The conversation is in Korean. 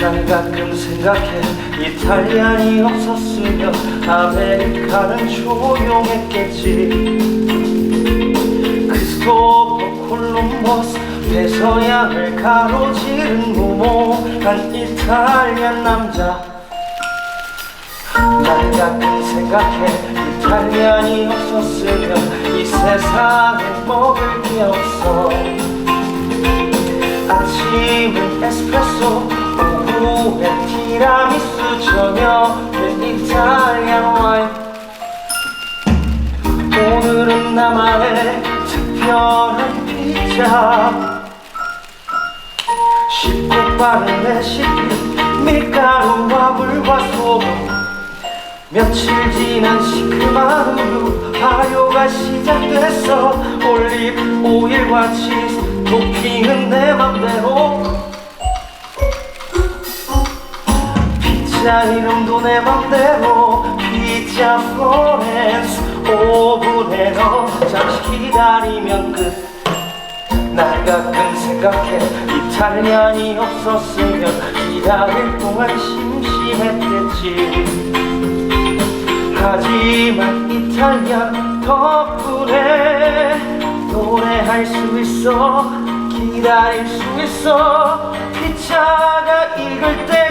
난 가끔 생각해 이탈리안이 없었으면 아메리카는 조용했겠지. 크리스토퍼 콜럼버스 배서양을 가로지른 무모한 이탈리안 남자. 난 가끔 생각해 이탈리안이 없었으면 이 세상에 먹을 게 없어 아침은 에스프레소 오후엔 티라미수 저녁엔 이탈리안 와인 오늘은 나만의 특별한 피자. 쉽고 빠른 레시피 밀가루와 물과 소금. 며칠 지난 시큼한 우유 발효가 시작됐어. 올리브 오일과 치즈 피자 이름도 내 맘대로 피자 플로렌스 오븐에 넣어 잠시 기다리면 끝. 날 가끔 생각해 이탈리안이 없었으면 기다릴 동안 심심했겠지. 하지만 이탈리안 덕분에 노래할 수 있어 기다릴 수 있어. 피자가 익을 때